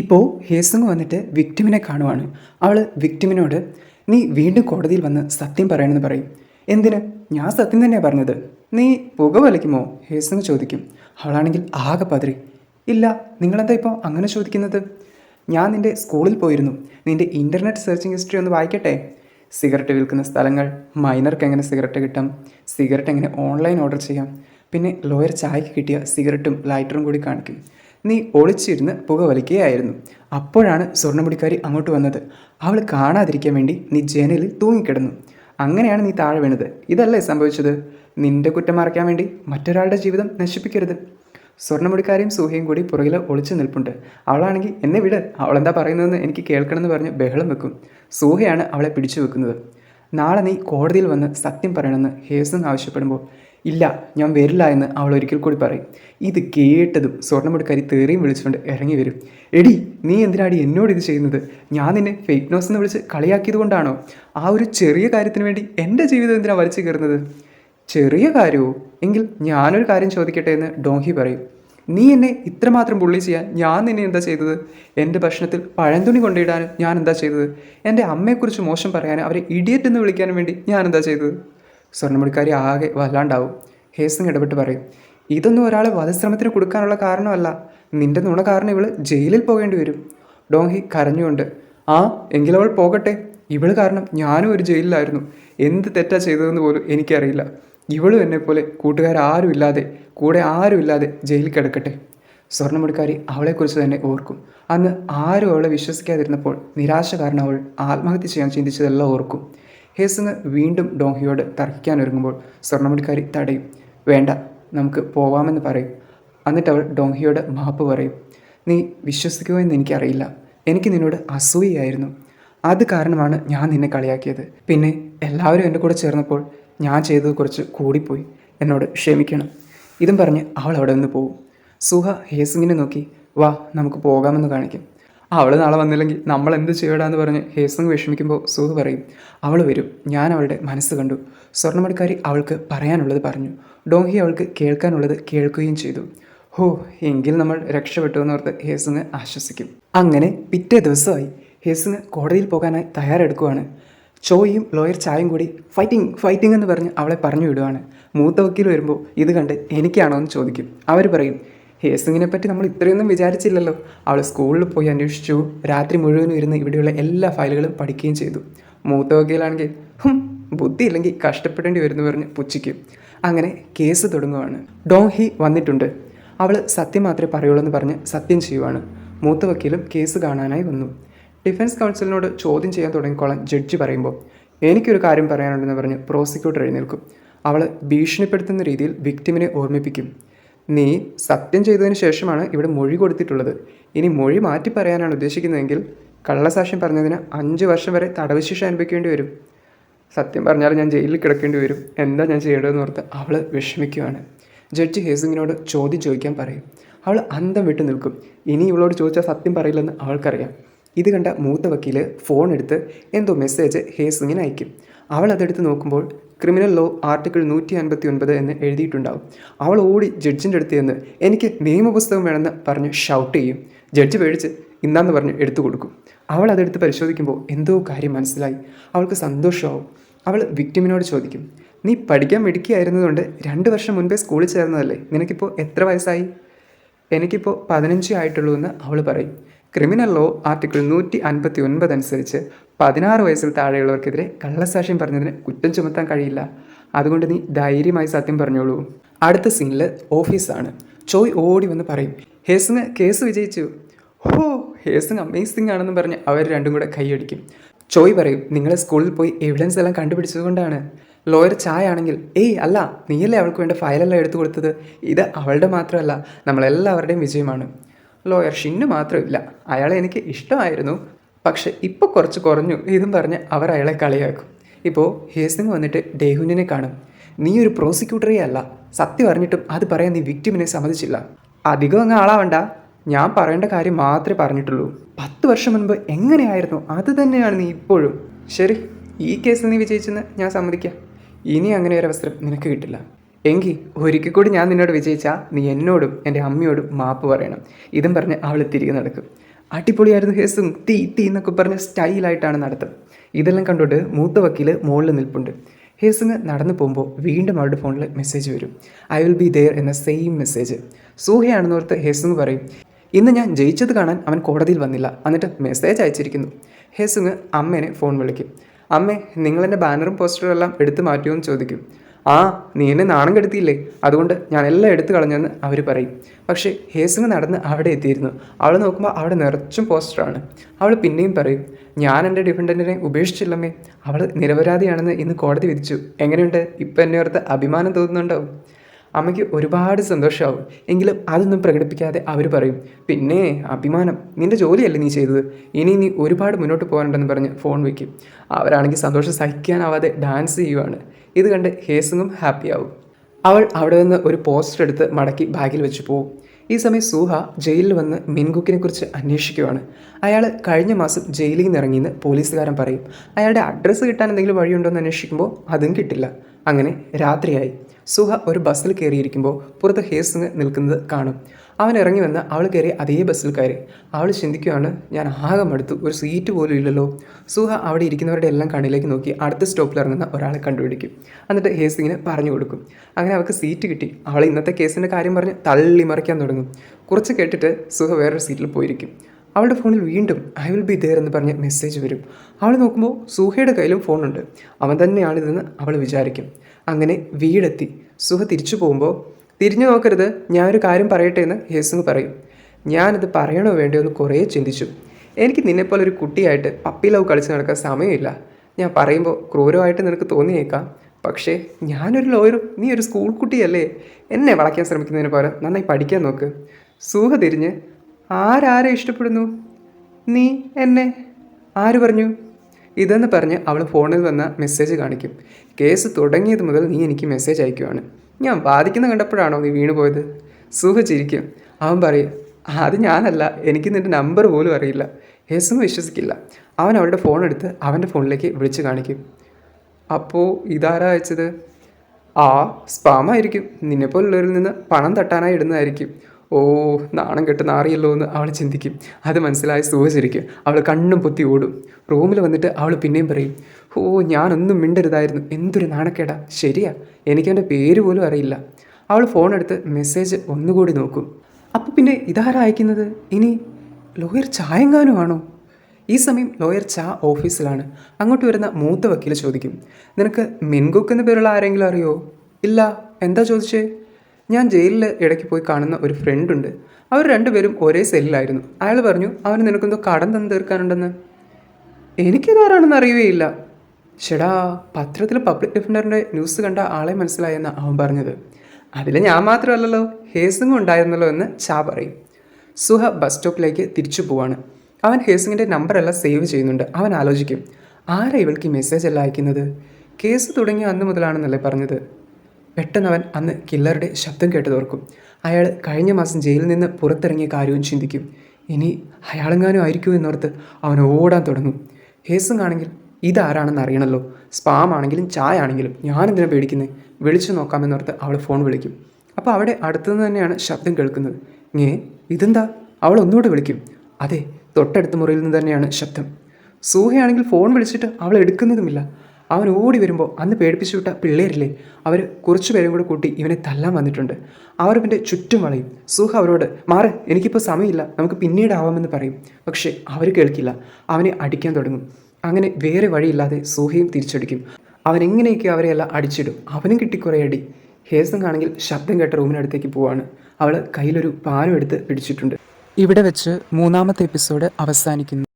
ഇപ്പോൾ ഹേസങ് വന്നിട്ട് വിക്ടിമിനെ കാണുവാണ്. അവൾ വിക്ടിമിനോട് നീ വീണ്ടും കോടതിയിൽ വന്ന് സത്യം പറയണമെന്ന് പറയും. എന്തിന്? ഞാൻ സത്യം തന്നെയാണ് പറഞ്ഞത്. നീ പുക വലിക്കുമോ? ഹേസങ് ചോദിക്കും. അവളാണെങ്കിൽ ആകെ പതിരി ഇല്ല നിങ്ങളെന്താ ഇപ്പോൾ അങ്ങനെ ചോദിക്കുന്നത്? ഞാൻ നിന്റെ സ്കൂളിൽ പോയിരുന്നു. നിന്റെ ഇന്റർനെറ്റ് സെർച്ചിങ് ഹിസ്റ്ററി ഒന്ന് വായിക്കട്ടെ? സിഗരറ്റ് വിൽക്കുന്ന സ്ഥലങ്ങൾ മൈനർക്ക് എങ്ങനെ സിഗരറ്റ് കിട്ടാം? സിഗരറ്റ് എങ്ങനെ ഓൺലൈൻ ഓർഡർ ചെയ്യാം? പിന്നെ ലോയർ ചായക്ക് കിട്ടിയ സിഗരറ്റും ലൈറ്ററും കൂടി കാണിക്കും. നീ ഒളിച്ചിരുന്ന് പുക വലിക്കുകയായിരുന്നു. അപ്പോഴാണ് സ്വർണമുടിക്കാരി അങ്ങോട്ട് വന്നത്. അവൾ കാണാതിരിക്കാൻ വേണ്ടി നീ ജനലിൽ തൂങ്ങിക്കിടന്നു. അങ്ങനെയാണ് നീ താഴെ വീണത്. ഇതല്ലേ സംഭവിച്ചത്? നിന്റെ കുറ്റം മറയ്ക്കാൻ വേണ്ടി മറ്റൊരാളുടെ ജീവിതം നശിപ്പിക്കരുത്. സ്വർണമുടിക്കാരെയും സൂഹയും കൂടി പുറകിൽ ഒളിച്ചു നിൽപ്പുണ്ട്. അവളാണെങ്കിൽ എന്നെ വിട്. അവളെന്താ പറയുന്നതെന്ന് എനിക്ക് കേൾക്കണമെന്ന് പറഞ്ഞ് ബഹളം വെക്കും. സൂഹയാണ് അവളെ പിടിച്ചു വെക്കുന്നത്. നാളെ നീ കോടതിയിൽ വന്ന് സത്യം പറയണമെന്ന് ഹേസൻ ആവശ്യപ്പെടുമ്പോൾ ഇല്ല ഞാൻ വരില്ല എന്ന് അവൾ ഒരിക്കൽ കൂടി പറയും. ഇത് കേട്ടതും സ്വർണമെടുക്കാരി തേറിയും വിളിച്ചുകൊണ്ട് ഇറങ്ങി വരും. എടി നീ എന്തിനാടി എന്നോട് ഇത് ചെയ്യുന്നത്? ഞാൻ നിന്നെ ഫേക്ക് ന്യൂസ് എന്ന് വിളിച്ച് കളിയാക്കിയത് കൊണ്ടാണോ? ആ ഒരു ചെറിയ കാര്യത്തിന് വേണ്ടി എന്റെ ജീവിതം എന്തിനാണ് വലിച്ചു കയറുന്നത്? ചെറിയ കാര്യമോ എങ്കിൽ ഞാനൊരു കാര്യം ചോദിക്കട്ടെ എന്ന് ഡോങ്കി പറയും. നീ എന്നെ ഇത്രമാത്രം പുള്ളി ചെയ്യാൻ ഞാൻ നിന്നെ എന്താ ചെയ്തത്? എന്റെ ഭക്ഷണത്തിൽ പഴന്തുണി കൊണ്ടിടാനും ഞാൻ എന്താ ചെയ്തത്? എന്റെ അമ്മയെക്കുറിച്ച് മോശം പറയാനും അവരെ ഇഡിയറ്റ് എന്ന് വിളിക്കാനും വേണ്ടി ഞാൻ എന്താ ചെയ്തത്? സ്വർണമുടിക്കാരി ആകെ വല്ലാണ്ടാവും. ഹേസിങ് ഇടപെട്ട് പറയും ഇതൊന്നും ഒരാളെ വധശ്രമത്തിന് കൊടുക്കാനുള്ള കാരണമല്ല. നിന്റെ നുണ കാരണം ഇവൾ ജയിലിൽ പോകേണ്ടി വരും. ഡോങ്ഹി കരഞ്ഞുകൊണ്ട് ആ എങ്കിലവൾ പോകട്ടെ. ഇവൾ കാരണം ഞാനും ഒരു ജയിലിലായിരുന്നു. എന്ത് തെറ്റാ ചെയ്തതെന്ന് പോലും എനിക്കറിയില്ല. ഇവളും എന്നെപ്പോലെ കൂട്ടുകാരും ഇല്ലാതെ കൂടെ ആരും ഇല്ലാതെ ജയിലിൽ കിടക്കട്ടെ. സ്വർണമുടിക്കാരി അവളെക്കുറിച്ച് തന്നെ ഓർക്കും. അന്ന് ആരും അവളെ വിശ്വസിക്കാതിരുന്നപ്പോൾ നിരാശ കാരണം അവൾ ആത്മഹത്യ ചെയ്യാൻ ചിന്തിച്ചതെല്ലാം ഓർക്കും. ഹേസങ് വീണ്ടും ഡോങ്ഹിയോട് തർക്കിക്കാനൊരുങ്ങുമ്പോൾ സ്വർണമുടിക്കാരി തടയും. വേണ്ട നമുക്ക് പോവാമെന്ന് പറയും. എന്നിട്ട് അവൾ ഡോങ്ഹിയോട് മാപ്പ് പറയും. നീ വിശ്വസിക്കുമോ എന്ന് എനിക്കറിയില്ല. എനിക്ക് നിന്നോട് അസൂയയായിരുന്നു. അത് കാരണമാണ് ഞാൻ നിന്നെ കളിയാക്കിയത്. പിന്നെ എല്ലാവരും എന്റെ കൂടെ ചേർന്നപ്പോൾ ഞാൻ ചെയ്തത് കുറച്ച് കൂടിപ്പോയി. എന്നോട് ക്ഷമിക്കണം. ഇതും പറഞ്ഞ് അവൾ അവിടെ നിന്ന് പോകും സുഹ ഹേസിങ്ങിനെ നോക്കി വാ നമുക്ക് പോകാമെന്ന് കാണിക്കും. അവൾ നാളെ വന്നില്ലെങ്കിൽ നമ്മൾ എന്ത് ചെയ്യടാന്ന് പറഞ്ഞ് ഹേസങ് വിഷമിക്കുമ്പോൾ സൂഹ് പറയും അവൾ വരും. ഞാൻ അവളുടെ മനസ്സ് കണ്ടു. സ്വർണമടിക്കാരി അവൾക്ക് പറയാനുള്ളത് പറഞ്ഞു. ഡോഹി അവൾക്ക് കേൾക്കാനുള്ളത് കേൾക്കുകയും ചെയ്തു. ഹോ എങ്കിൽ നമ്മൾ രക്ഷപ്പെട്ടു എന്നോർത്ത് ഹേസങ് ആശ്വസിക്കും. അങ്ങനെ പിറ്റേ ദിവസമായി ഹേസങ് കോടതിയിൽ പോകാനായി തയ്യാറെടുക്കുവാണ്. ചോയും ലോയർ ചായയും കൂടി ഫൈറ്റിംഗ് ഫൈറ്റിംഗ് എന്ന് പറഞ്ഞ് അവളെ പറഞ്ഞു വിടുവാണ്. മൂത്ത വക്കീൽ വരുമ്പോൾ ഇത് കണ്ട് എനിക്കാണോ എന്ന് ചോദിക്കും. അവർ പറയും ഹേസിങ്ങിനെ പറ്റി നമ്മൾ ഇത്രയൊന്നും വിചാരിച്ചില്ലല്ലോ. അവൾ സ്കൂളിൽ പോയി അന്വേഷിച്ചു. രാത്രി മുഴുവനും ഇരുന്ന് ഇവിടെയുള്ള എല്ലാ ഫയലുകളും പഠിക്കുകയും ചെയ്തു. മൂത്ത വക്കീലാണെങ്കിൽ ഹും ബുദ്ധി ഇല്ലെങ്കിൽ കഷ്ടപ്പെടേണ്ടി വരുന്നു പറഞ്ഞ് പുച്ഛിക്കും. അങ്ങനെ കേസ് തുടങ്ങുവാണ്. ഡോഹി വന്നിട്ടുണ്ട്. അവൾ സത്യം മാത്രമേ പറയുള്ളൂ എന്ന് പറഞ്ഞ് സത്യം ചെയ്യുവാണ്. മൂത്ത വക്കീലും കേസ് കാണാനായി വന്നു. ഡിഫൻസ് കൗൺസിലിനോട് ചോദ്യം ചെയ്യാൻ തുടങ്ങിക്കോളാൻ ജഡ്ജി പറയുമ്പോൾ എനിക്കൊരു കാര്യം പറയാനുണ്ടെന്ന് പറഞ്ഞ് പ്രോസിക്യൂട്ടർ എഴുന്നേൽക്കും. അവൾ ഭീഷണിപ്പെടുത്തുന്ന രീതിയിൽ വിക്ടിമിനെ ഓർമ്മിപ്പിക്കും. നീ സത്യം ചെയ്തതിന് ശേഷമാണ് ഇവിടെ മൊഴി കൊടുത്തിട്ടുള്ളത്. ഇനി മൊഴി മാറ്റി പറയാനാണ് ഉദ്ദേശിക്കുന്നതെങ്കിൽ കള്ളസാക്ഷ്യം പറഞ്ഞതിന് അഞ്ച് വർഷം വരെ തടവ് ശിക്ഷ അനുഭവിക്കേണ്ടി വരും. സത്യം പറഞ്ഞാൽ ഞാൻ ജയിലിൽ കിടക്കേണ്ടി വരും. എന്താ ഞാൻ ചെയ്യേണ്ടതെന്ന് ഓർത്ത് അവൾ വിഷമിക്കുകയാണ് ജഡ്ജി ഹേസിങ്ങിനോട് ചോദ്യം ചോദിക്കാൻ പറയും. അവൾ അന്തം വിട്ട് നിൽക്കും. ഇനി ഇവളോട് ചോദിച്ചാൽ സത്യം പറയില്ലെന്ന് അവൾക്കറിയാം. ഇത് കണ്ട മൂത്ത വക്കീൽ ഫോൺ എടുത്ത് എന്തോ മെസ്സേജ് ഹേസിങ്ങിന് അയക്കും. അവൾ അതെടുത്ത് നോക്കുമ്പോൾ ക്രിമിനൽ ലോ ആർട്ടിക്കിൾ നൂറ്റി അൻപത്തി ഒൻപത് എന്ന് എഴുതിയിട്ടുണ്ടാവും. അവൾ ഓടി ജഡ്ജിന്റെ അടുത്ത് ചെന്ന് എനിക്ക് നിയമപുസ്തകം വേണമെന്ന് പറഞ്ഞ് ഷൗട്ട് ചെയ്യും. ജഡ്ജ് പേടിച്ച് ഇന്നാന്ന് പറഞ്ഞ് എടുത്തു കൊടുക്കും. അവൾ അതെടുത്ത് പരിശോധിക്കുമ്പോൾ എന്തോ കാര്യം മനസ്സിലായി. അവൾക്ക് സന്തോഷമാവും. അവൾ വിക്ടിമിനോട് ചോദിക്കും നീ പഠിക്കാൻ മിടുക്കിയായിരുന്നതുകൊണ്ട് രണ്ട് വർഷം മുൻപേ സ്കൂളിൽ ചേർന്നതല്ലേ? നിനക്കിപ്പോൾ എത്ര വയസ്സായി? എനിക്കിപ്പോൾ പതിനഞ്ച് ആയിട്ടുള്ളൂ എന്ന് അവൾ പറയും. ക്രിമിനൽ ലോ ആർട്ടിക്കിൾ നൂറ്റി അൻപത്തി ഒൻപത് അനുസരിച്ച് പതിനാറ് വയസ്സിൽ താഴെയുള്ളവർക്കെതിരെ കള്ളസാക്ഷ്യം പറഞ്ഞതിന് കുറ്റം ചുമത്താൻ കഴിയില്ല. അതുകൊണ്ട് നീ ധൈര്യമായി സത്യം പറഞ്ഞോളൂ. അടുത്ത സീനിൽ ഓഫീസാണ് ചോയ് ഓടി വന്ന് പറയും ഹേസിന് കേസ് വിജയിച്ചു. ഹോ ഹേസിന് അമേസിംഗ് ആണെന്ന് പറഞ്ഞ് അവർ രണ്ടും കൂടെ കൈയടിക്കും. ചോയ് പറയും നിങ്ങളെ സ്കൂളിൽ പോയി എവിഡൻസ് എല്ലാം കണ്ടുപിടിച്ചതുകൊണ്ടാണ് ലോയർ ചായ ആണെങ്കിൽ ഏയ് അല്ല നീയല്ലേ അവൾക്ക് വേണ്ട ഫയലെല്ലാം എടുത്തു കൊടുത്തത്? ഇത് അവളുടെ മാത്രമല്ല നമ്മളെല്ലാവരുടെയും വിജയമാണ്. ലോയർ ഷിന്നു മാത്രമില്ല. അയാളെ എനിക്ക് ഇഷ്ടമായിരുന്നു. പക്ഷെ ഇപ്പോൾ കുറച്ച് കുറഞ്ഞു ഇതും പറഞ്ഞ് അവർ അയാളെ കളിയാക്കും. ഇപ്പോൾ ഹേസിങ് വന്നിട്ട് ഡേഹുനെ കാണും. നീ ഒരു പ്രോസിക്യൂട്ടറേ അല്ല. സത്യം അറിഞ്ഞിട്ടും അത് പറയാൻ നീ വിക്ടിമിനെ സമ്മതിച്ചില്ല. അധികം അങ്ങ് ആളാവണ്ട. ഞാൻ പറയേണ്ട കാര്യം മാത്രമേ പറഞ്ഞിട്ടുള്ളൂ. പത്ത് വർഷം മുൻപ് എങ്ങനെയായിരുന്നു? അത് തന്നെയാണ് നീ ഇപ്പോഴും. ശരി ഈ കേസ് നീ വിജയിച്ചെന്ന് ഞാൻ സമ്മതിക്കാം. ഇനി അങ്ങനെ ഒരു അവസരം നിനക്ക് കിട്ടില്ല. എങ്കിൽ ഒരിക്കൽ കൂടി ഞാൻ നിന്നോട് വിജയിച്ചാൽ നീ എന്നോടും എന്റെ അമ്മയോടും മാപ്പ് പറയണം. ഇതും പറഞ്ഞ് അവൾ തിരികെ നടക്കും. അടിപൊളിയായിരുന്നു ഹേസും തീ തീ എന്നൊക്കെ പറഞ്ഞ് സ്റ്റൈലായിട്ടാണ് നടത്തം. ഇതെല്ലാം കണ്ടോട്ട് മൂത്ത വക്കീൽ മുകളിൽ നിൽപ്പുണ്ട്. ഹേസിങ് നടന്നു പോകുമ്പോൾ വീണ്ടും അവരുടെ ഫോണിൽ മെസ്സേജ് വരും. ഐ വിൽ ബി ദെയർ എന്ന സെയിം മെസ്സേജ് സൂഹയാണെന്നോർത്ത് ഹേസിങ് പറയും. ഇന്ന് ഞാൻ ജയിച്ചത് കാണാൻ അവൻ കോടതിയിൽ വന്നില്ല. എന്നിട്ട് മെസ്സേജ് അയച്ചിരിക്കുന്നു. ഹേസുങ് അമ്മേനെ ഫോൺ വിളിക്കും. അമ്മേ നിങ്ങളെന്റെ ബാനറും പോസ്റ്ററും എല്ലാം എടുത്തു മാറ്റുമോ എന്ന് ചോദിക്കും. ആ നീ എന്നെ നാണം കെടുത്തിയില്ലേ? അതുകൊണ്ട് ഞാൻ എല്ലാം എടുത്തു കളഞ്ഞെന്ന് അവർ പറയും. പക്ഷേ ഹേസുങ് നടന്ന് അവിടെ എത്തിയിരുന്നു. അവൾ നോക്കുമ്പോൾ അവിടെ നിറച്ചും പോസ്റ്ററാണ് അവൾ പിന്നെയും പറയും ഞാൻ എന്റെ ഡിഫൻഡന്റിനെ ഉപേക്ഷിച്ചില്ലമ്മേ. അവൾ നിരപരാധിയാണെന്ന് ഇന്ന് കോടതി വിധിച്ചു. എങ്ങനെയുണ്ട്? ഇപ്പം എന്നെ ഓർത്ത് അഭിമാനം തോന്നുന്നുണ്ടാവും അമ്മയ്ക്ക് ഒരുപാട് സന്തോഷമാവും എങ്കിലും അതൊന്നും പ്രകടിപ്പിക്കാതെ അവർ പറയും പിന്നെ അഭിമാനം. നിന്റെ ജോലിയല്ലേ നീ ചെയ്തത്. ഇനി നീ ഒരുപാട് മുന്നോട്ട് പോകാനുണ്ടെന്ന് പറഞ്ഞ് ഫോൺ വയ്ക്കും അവരാണെങ്കിൽ സന്തോഷം സഹിക്കാനാവാതെ ഡാൻസ് ചെയ്യുവാണ്. ഇത് കണ്ട് ഹേസുങ്ങും ഹാപ്പിയാവും. അവൾ അവിടെ നിന്ന് ഒരു പോസ്റ്റർ എടുത്ത് മടക്കി ബാഗിൽ വെച്ച് പോകും ഈ സമയം സൂഹ ജയിലിൽ വന്ന് മിൻകുക്കിനെ കുറിച്ച് അന്വേഷിക്കുവാണ് അയാൾ കഴിഞ്ഞ മാസം ജയിലിൽ നിന്ന് ഇറങ്ങിയെന്ന് പോലീസുകാരൻ പറയും. അയാളുടെ അഡ്രസ്സ് കിട്ടാൻ എന്തെങ്കിലും വഴിയുണ്ടോ എന്ന് അന്വേഷിക്കുമ്പോൾ അതും കിട്ടില്ല. അങ്ങനെ രാത്രിയായി. സുഹ ഒരു ബസ്സിൽ കയറിയിരിക്കുമ്പോൾ പുറത്ത് ഹേസിങ് നിൽക്കുന്നത് കാണും. അവൻ ഇറങ്ങി വന്ന് അവൾ കയറി അതേ ബസ്സിൽ കയറി. അവൾ ചിന്തിക്കുകയാണ് ഞാൻ ആകെ മടുത്തു ഒരു സീറ്റ് പോലും ഇല്ലല്ലോ. സുഹ അവിടെ ഇരിക്കുന്നവരുടെ എല്ലാം കണ്ണിലേക്ക് നോക്കി അടുത്ത സ്റ്റോപ്പിൽ ഇറങ്ങുന്ന ഒരാളെ കണ്ടുപിടിക്കും. എന്നിട്ട് ഹേസിങ്ങിന് പറഞ്ഞു കൊടുക്കും. അങ്ങനെ അവൾക്ക് സീറ്റ് കിട്ടി. അവൾ ഇന്നത്തെ കേസിന്റെ കാര്യം പറഞ്ഞ് തള്ളി മറിക്കാൻ തുടങ്ങും. കുറച്ച് കേട്ടിട്ട് സുഹ വേറൊരു സീറ്റിൽ പോയിരിക്കും. അവളുടെ ഫോണിൽ വീണ്ടും ഐ വിൽ ബി ദെയർ എന്ന് പറഞ്ഞ മെസ്സേജ് വരും. അവൾ നോക്കുമ്പോൾ സുഹയുടെ കയ്യിലും ഫോണുണ്ട്. അവൻ തന്നെയാണിതെന്ന് അവൾ വിചാരിക്കും. അങ്ങനെ വീടെത്തി. സുഹ തിരിച്ചു പോകുമ്പോൾ തിരിഞ്ഞു നോക്കരുത് ഞാനൊരു കാര്യം പറയട്ടെ എന്ന് ഹേസുങ് പറയും. ഞാനത് പറയണോ വേണ്ടയോ എന്ന് കുറേ ചിന്തിച്ചു. എനിക്ക് നിന്നെപ്പോലെ ഒരു കുട്ടിയായിട്ട് പപ്പി ലവ് കളിച്ച് നടക്കാൻ സമയമില്ല. ഞാൻ പറയുമ്പോൾ ക്രൂരമായിട്ട് നിനക്ക് തോന്നിയേക്കാം. പക്ഷേ ഞാനൊരു ലോയറും നീ ഒരു സ്കൂൾ കുട്ടിയല്ലേ. എന്നെ വളയ്ക്കാൻ ശ്രമിക്കുന്നതിന് പകരം നന്നായി പഠിക്കാൻ നോക്ക്. സൂഹ തിരിഞ്ഞ് ആരാരെ ഇഷ്ടപ്പെടുന്നു? നീ എന്നെ? ആര് പറഞ്ഞു? ഇതെന്ന് പറഞ്ഞ് അവൾ ഫോണിൽ വന്ന മെസ്സേജ് കാണിക്കും. കേസ് തുടങ്ങിയത് മുതൽ നീ എനിക്ക് മെസ്സേജ് അയക്കുവാണ്. ഞാൻ വാദിക്കുന്ന കണ്ടപ്പോഴാണോ നീ വീണു പോയത്? സുഖ ചിരിക്കും. അവൻ പറയും അത് ഞാനല്ല. എനിക്ക് നിന്റെ നമ്പർ പോലും അറിയില്ല. യേസും വിശ്വസിക്കില്ല. അവൻ അവളുടെ ഫോൺ എടുത്ത് അവന്റെ ഫോണിലേക്ക് വിളിച്ച് കാണിക്കും. അപ്പോൾ ഇതാരാ അയച്ചത്? ആ സ്പാമായിരിക്കും നിന്നെപ്പോലുള്ളവരിൽ നിന്ന് പണം തട്ടാനായി ഇടുന്നതായിരിക്കും. ഓ നാണം കെട്ട് നാറിയല്ലോ എന്ന് അവൾ ചിന്തിക്കും. അത് മനസ്സിലായി സൂചിച്ചിരിക്കും അവൾ കണ്ണും പൊത്തി ഓടും. റൂമിൽ വന്നിട്ട് അവൾ പിന്നെയും പറയും ഓ ഞാനൊന്നും മിണ്ടരുതായിരുന്നു. എന്തൊരു നാണക്കേടാ. ശരിയാ. എനിക്കവന്റെ പേര് പോലും അറിയില്ല. അവൾ ഫോൺ എടുത്ത് മെസ്സേജ് ഒന്നുകൂടി നോക്കും. അപ്പോൾ പിന്നെ ഇതാരാ അയക്കുന്നത്? ഇനി ലോയർ ചായങ്ങാനുമാണോ? ഈ സമയം ലോയർ ചാ ഓഫീസിലാണ്. അങ്ങോട്ട് വരുന്ന മൂത്ത വക്കീൽ ചോദിക്കും നിനക്ക് മെൻകുക്ക് എന്ന പേരുള്ള ആരെങ്കിലും അറിയോ? ഇല്ല. എന്താ ചോദിച്ചേ? ഞാൻ ജയിലിൽ ഇടയ്ക്ക് പോയി കാണുന്ന ഒരു ഫ്രണ്ടുണ്ട് അവർ രണ്ടുപേരും ഒരേ സെല്ലിലായിരുന്നു അയാൾ പറഞ്ഞു അവന് നിനക്കെന്തോ കടം തന്നു തീർക്കാനുണ്ടെന്ന്. എനിക്കത് ആരാണെന്ന് അറിയുകയില്ല. ചേടാ പത്രത്തിൽ പബ്ലിക് ഡിഫൻഡറിന്റെ ന്യൂസ് കണ്ട ആളെ മനസ്സിലായെന്ന് അവൻ പറഞ്ഞത്. അതിൽ ഞാൻ മാത്രമല്ലല്ലോ ഹേസിങ്ങും ഉണ്ടായിരുന്നല്ലോ എന്ന് ചാ പറയും. സുഹ ബസ് സ്റ്റോപ്പിലേക്ക് തിരിച്ചു പോവാണ്. അവൻ ഹേസിങ്ങിന്റെ നമ്പറെല്ലാം സേവ് ചെയ്യുന്നുണ്ട്. അവൻ ആലോചിക്കും ആരാ ഇവൾക്ക് മെസ്സേജ് അല്ല അയക്കുന്നത്? കേസ് തുടങ്ങിയ അന്ന് മുതലാണെന്നല്ലേ പറഞ്ഞത്. പെട്ടെന്ന് അവൻ അന്ന് കില്ലറുടെ ശബ്ദം കേട്ടതോർക്കും അയാൾ കഴിഞ്ഞ മാസം ജയിലിൽ നിന്ന് പുറത്തിറങ്ങിയ കാര്യവും ചിന്തിക്കും. ഇനി അയാളെങ്ങാനും ആയിരിക്കും എന്നോർത്ത് അവൻ ഓടാൻ തുടങ്ങും. ഹേസും ആണെങ്കിൽ ഇതാരാണെന്ന് അറിയണമല്ലോ സ്പാം ആണെങ്കിലും ചായ ആണെങ്കിലും ഞാനെന്തിനാണ് പേടിക്കുന്നത് വിളിച്ചു നോക്കാമെന്നോർത്ത് അവൾ ഫോൺ വിളിക്കും. അപ്പോൾ അവിടെ അടുത്തുനിന്ന് തന്നെയാണ് ശബ്ദം കേൾക്കുന്നത്. ഞേ ഇതെന്താ? അവൾ ഒന്നുകൂടെ വിളിക്കും. അതെ തൊട്ടടുത്ത മുറിയിൽ നിന്ന് തന്നെയാണ് ശബ്ദം. സൂഹയാണെങ്കിൽ ഫോൺ വിളിച്ചിട്ട് അവൾ എടുക്കുന്നതുമില്ല. അവൻ ഓടി വരുമ്പോൾ അന്ന് പേടിപ്പിച്ചു വിട്ട പിള്ളേരില്ലേ അവർ കുറച്ചു പേരും കൂടെ കൂട്ടി ഇവനെ തല്ലാൻ വന്നിട്ടുണ്ട്. അവർ ഇവന്റെ ചുറ്റും വളയും. സുഹ അവരോട് മാറ് എനിക്കിപ്പോൾ സമയമില്ല നമുക്ക് പിന്നീട് ആവാമെന്ന് പറയും. പക്ഷേ അവർ കേൾക്കില്ല. അവനെ അടിക്കാൻ തുടങ്ങും. അങ്ങനെ വേറെ വഴിയില്ലാതെ സുഹയും തിരിച്ചടിക്കും. അവൻ എങ്ങനെയൊക്കെ അവരെയെല്ലാം അടിച്ചിടും? അവനും കിട്ടി കുറേ അടി. ഹേസങ് കാണെങ്കിൽ ശബ്ദം കേട്ട റൂമിനടുത്തേക്ക് പോവാണ്. അവൾ കയ്യിലൊരു പാനം എടുത്ത് പിടിച്ചിട്ടുണ്ട്. ഇവിടെ വെച്ച് മൂന്നാമത്തെ എപ്പിസോഡ് അവസാനിക്കുന്നു.